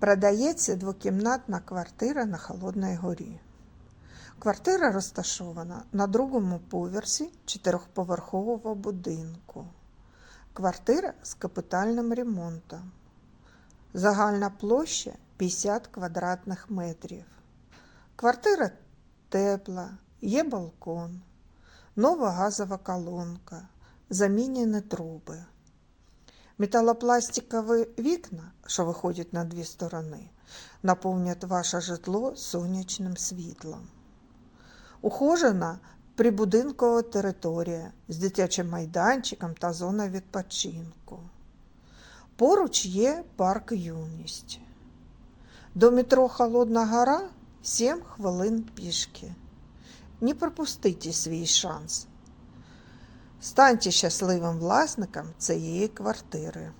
Продається двокімнатна квартира на Холодній горі. Квартира розташована на другому поверсі чотирьохповерхового будинку. Квартира з капітальним ремонтом. Загальна площа 50 квадратних метрів. Квартира тепла, є балкон, нова газова колонка, замінені труби. Металопластикові вікна, що виходять на дві сторони, наповнять ваше житло сонячним світлом. Ухожена прибудинкова територія з дитячим майданчиком та зоною відпочинку. Поруч є парк юність. До метро Холодна Гора 7 хвилин пішки. Не пропустите свій шанс. Станьте щасливим власником цієї квартири.